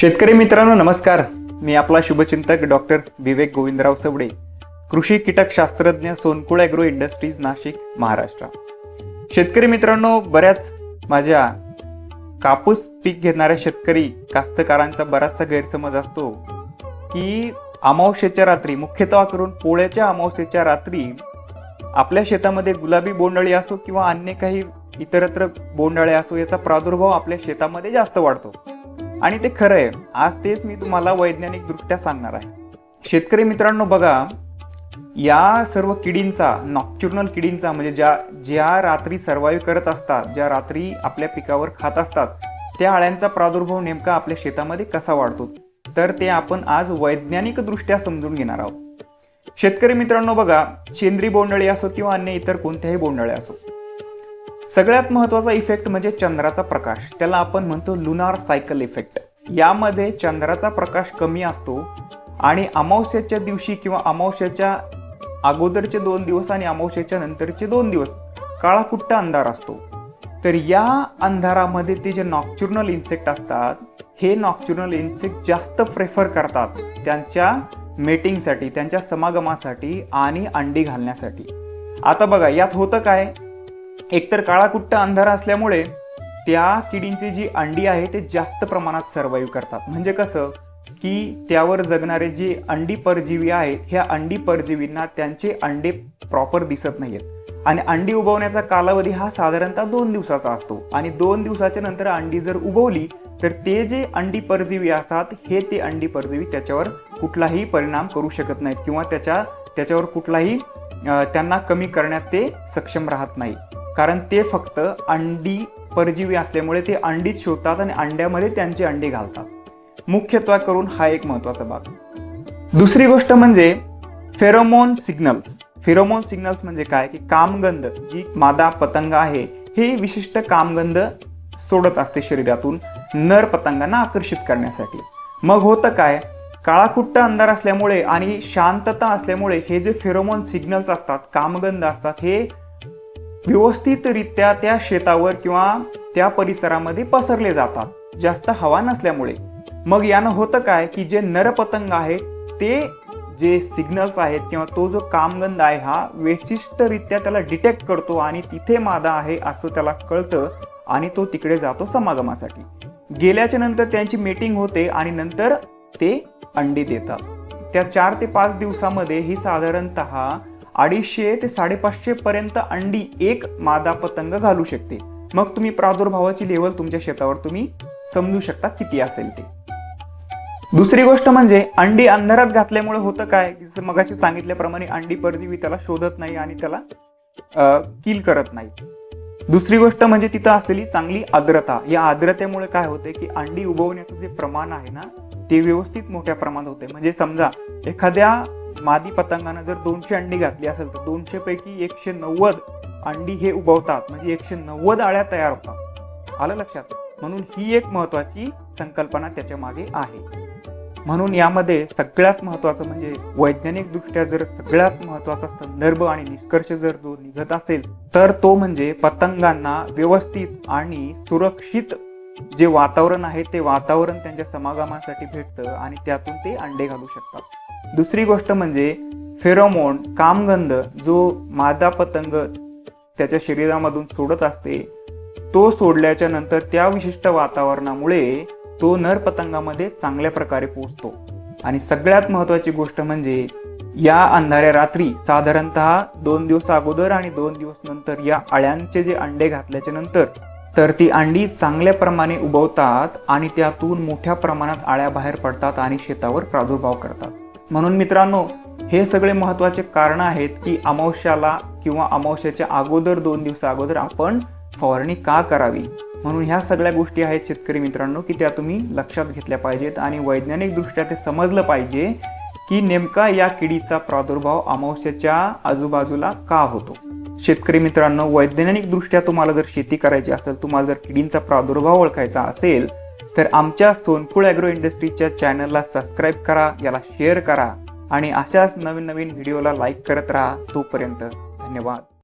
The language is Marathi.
शेतकरी मित्रांनो नमस्कार. मी आपला शुभचिंतक डॉक्टर विवेक गोविंदराव सवडे कृषी कीटक शास्त्रज्ञ सोनकुळ ॲग्रो इंडस्ट्रीज नाशिक महाराष्ट्र. शेतकरी मित्रांनो बऱ्याच माझ्या कापूस पीक घेणाऱ्या शेतकरी कास्तकारांचा बराचसा गैरसमज असतो की अमावस्येच्या रात्री मुख्यतः करून पोळ्याच्या अमावस्येच्या रात्री आपल्या शेतामध्ये गुलाबी बोंडळी असो किंवा अन्य काही इतरत्र बोंडाळे असो याचा प्रादुर्भाव आपल्या शेतामध्ये जास्त वाढतो. आणि ते खरं आहे. आज तेच मी तुम्हाला वैज्ञानिक दृष्ट्या सांगणार आहे. शेतकरी मित्रांनो बघा या सर्व किडींचा नॉक्च्युर्नल किडींचा म्हणजे ज्या ज्या रात्री सर्वाईव्ह करत असतात ज्या रात्री आपल्या पिकावर खात असतात त्या अळ्यांचा प्रादुर्भाव नेमका आपल्या शेतामध्ये कसा वाढतो? तर ते आपण आज वैज्ञानिक दृष्ट्या समजून घेणार आहोत. शेतकरी मित्रांनो बघा शेंद्री बोंडळी असो किंवा अन्य इतर कोणत्याही बोंडळ्या असो सगळ्यात महत्त्वाचा इफेक्ट म्हणजे चंद्राचा प्रकाश. त्याला आपण म्हणतो लुनार सायकल इफेक्ट यामध्ये चंद्राचा प्रकाश कमी असतो आणि अमावस्याच्या दिवशी किंवा अमावस्याच्या अगोदरचे दोन दिवस आणि अमावस्याच्या नंतरचे दोन दिवस काळाकुट्ट अंधार असतो. तर या अंधारामध्ये ते जे नॉक्च्युरनल इन्सेक्ट असतात हे नॉक्च्युरनल इन्सेक्ट जास्त प्रेफर करतात त्यांच्या मेटिंगसाठी त्यांच्या समागमासाठी आणि अंडी घालण्यासाठी. आता बघा यात होतं काय? एकतर काळाकुट्ट अंधार असल्यामुळे त्या किडींची जी अंडी आहे ते जास्त प्रमाणात सर्वाईव्ह करतात. म्हणजे कसं? की त्यावर जगणारे जे अंडी परजीवी आहेत ह्या अंडी परजीवींना त्यांचे अंडे प्रॉपर दिसत नाहीयेत. आणि अंडी उगवण्याचा कालावधी हा साधारणतः दोन दिवसाचा असतो. आणि दोन दिवसाच्या नंतर अंडी जर उगवली तर ते जे अंडी परजीवी असतात हे ते अंडी परजीवी त्याच्यावर कुठलाही परिणाम करू शकत नाहीत. किंवा त्याच्या त्याच्यावर कुठलाही त्यांना कमी करण्यात ते सक्षम राहत नाही कारण ते फक्त अंडी परजीवी असल्यामुळे ते अंडीच शोधतात आणि अंड्यामध्ये त्यांचे अंडे घालतात. मुख्यत्वे करून हा एक महत्त्वाचा भाग. दुसरी गोष्ट म्हणजे फेरोमोन सिग्नल्स. फेरोमोन सिग्नल्स म्हणजे काय? की कामगंध जी मादा पतंग आहे हे विशिष्ट कामगंध सोडत असते शरीरातून नर पतंगांना आकर्षित करण्यासाठी. मग होतं काय? काळाकुट्ट अंधार असल्यामुळे आणि शांतता असल्यामुळे हे जे फेरोमोन सिग्नल्स असतात कामगंध असतात हे व्यवस्थितरित्या त्या शेतावर किंवा त्या परिसरामध्ये पसरले जातात. जास्त हवा नसल्यामुळे. मग यानं होतं काय की जे नरपतंग आहेत ते जे सिग्नल्स आहेत किंवा तो जो कामगंध आहे हा विशिष्टरित्या त्याला डिटेक्ट करतो आणि तिथे मादा आहे असं त्याला कळतं आणि तो तिकडे जातो समागमासाठी. गेल्याच्यानंतर त्यांची मीटिंग होते आणि नंतर ते अंडी देतात. त्या चार ते पाच दिवसामध्ये ही साधारणतः अडीचशे ते साडेपाचशे पर्यंत अंडी एक मादा पतंग घालू शकते. मग तुम्ही प्रादुर्भावाची लेवल तुमच्या शेतावर तुम्ही समजू शकता किती असेल ते. दुसरी गोष्ट म्हणजे अंडी अंधारात घातल्यामुळे होतं काय? जसं मगाशी सांगितल्याप्रमाणे अंडी परजीवी त्याला शोधत नाही आणि त्याला किल करत नाही. दुसरी गोष्ट म्हणजे तिथं असलेली चांगली आर्द्रता. या आर्द्रतेमुळे काय होते की अंडी उगवण्याचं जे प्रमाण आहे ना ते व्यवस्थित मोठ्या प्रमाणात होते म्हणजे समजा एखाद्या मादी पतंगानं जर दोनशे अंडी घातली असेल तर दोनशे पैकी एकशे नव्वद अंडी हे उगवतात. म्हणजे एकशे नव्वद आळ्या तयार होतात. आलं लक्षात? म्हणून ही एक महत्वाची संकल्पना त्याच्यामागे आहे. म्हणून यामध्ये सगळ्यात महत्वाचं म्हणजे वैज्ञानिक दृष्ट्या जर सगळ्यात महत्त्वाचा संदर्भ आणि निष्कर्ष जर जो निघत असेल तर तो म्हणजे पतंगांना व्यवस्थित आणि सुरक्षित जे वातावरण आहे ते वातावरण त्यांच्या समागमासाठी भेटतं आणि त्यातून ते अंडे घालू शकतात. दुसरी गोष्ट म्हणजे फेरोमोन कामगंध जो मादा पतंग त्याच्या शरीरामधून सोडत असते तो सोडल्याच्या नंतर त्या विशिष्ट वातावरणामुळे तो नर पतंगामध्ये चांगल्या प्रकारे पोहोचतो. आणि सगळ्यात महत्वाची गोष्ट म्हणजे या अंधाऱ्या रात्री साधारणतः दोन दिवस अगोदर आणि दोन दिवस नंतर या अळ्यांचे जे अंडे घातल्याच्या नंतर तर ती अंडी चांगल्या प्रमाणे उगवतात आणि त्यातून मोठ्या प्रमाणात आळ्या बाहेर पडतात आणि शेतावर प्रादुर्भाव करतात. म्हणून मित्रांनो हे सगळे महत्त्वाचे कारणं आहेत की अमावस्याला किंवा अमावस्याच्या अगोदर दोन दिवसा अगोदर आपण फवारणी का करावी? म्हणून ह्या सगळ्या गोष्टी आहेत शेतकरी मित्रांनो की त्या तुम्ही लक्षात घेतल्या पाहिजेत आणि वैज्ञानिकदृष्ट्या ते समजलं पाहिजे की नेमका या किडीचा प्रादुर्भाव अमावस्याच्या आजूबाजूला का होतो? शेतकरी मित्रांनो वैज्ञानिकदृष्ट्या तुम्हाला जर शेती करायची असेल तुम्हाला जर किडींचा प्रादुर्भाव ओळखायचा असेल तर आमच्या सोनकुळ ॲग्रो इंडस्ट्रीच्या चॅनलला सबस्क्राईब करा याला शेअर करा आणि अशाच नवीन नवीन व्हिडिओला लाईक करत राहा तोपर्यंत धन्यवाद.